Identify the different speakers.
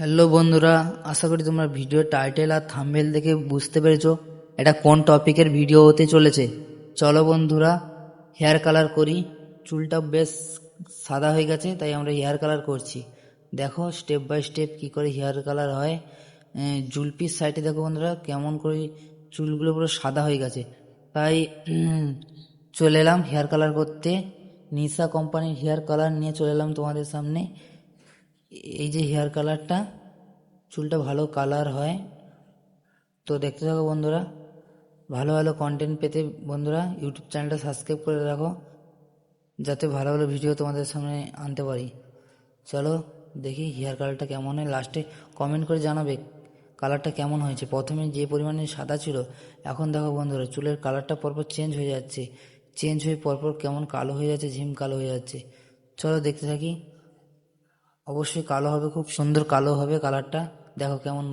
Speaker 1: Hello বন্ধুরা, আশা করি তোমরা ভিডিও টাইটেল আর থাম্বনেল দেখে বুঝতে পেরেছ এটা কোন টপিকের ভিডিও হতে চলেছে। চলো বন্ধুরা, হেয়ার কালার করি। চুলটা বেশ সাদা হয়ে গেছে, তাই আমরা হেয়ার কালার করছি। দেখো, স্টেপ বাই স্টেপ কি করে হেয়ার কালার হয়। জুলপির সাইডে দেখো বন্ধুরা, কেমন করে চুলগুলো পুরো সাদা হয়ে গেছে। তাই চলে এলাম হেয়ার কালার করতে। নিশা কোম্পানির হেয়ার কালার নিয়ে চলে এলাম তোমাদের সামনে। এই যে হেয়ার কালারটা চুলটা ভালো কালার হয়। তো দেখতে থাকো বন্ধুরা, ভালো ভালো কন্টেন্ট পেতে বন্ধুরা ইউটিউব চ্যানেলটা সাবস্ক্রাইব করে রাখো, যাতে ভালো ভালো ভিডিও তোমাদের সামনে আনতে পারি। চলো দেখি হেয়ার কালারটা কেমন হয়। লাস্টে কমেন্ট করে জানাবে কালারটা কেমন হয়েছে। প্রথমে যে পরিমাণে সাদা ছিল, এখন দেখো বন্ধুরা, চুলের কালারটা পরপর চেঞ্জ হয়ে যাচ্ছে। চেঞ্জ হয়ে পরপর কেমন কালো হয়ে যাচ্ছে ঝিম কালো হয়ে যাচ্ছে। চলো দেখতে থাকি। অবশ্যই কালো হবে খুব সুন্দর কালো হবে কালারটা দেখো কেমন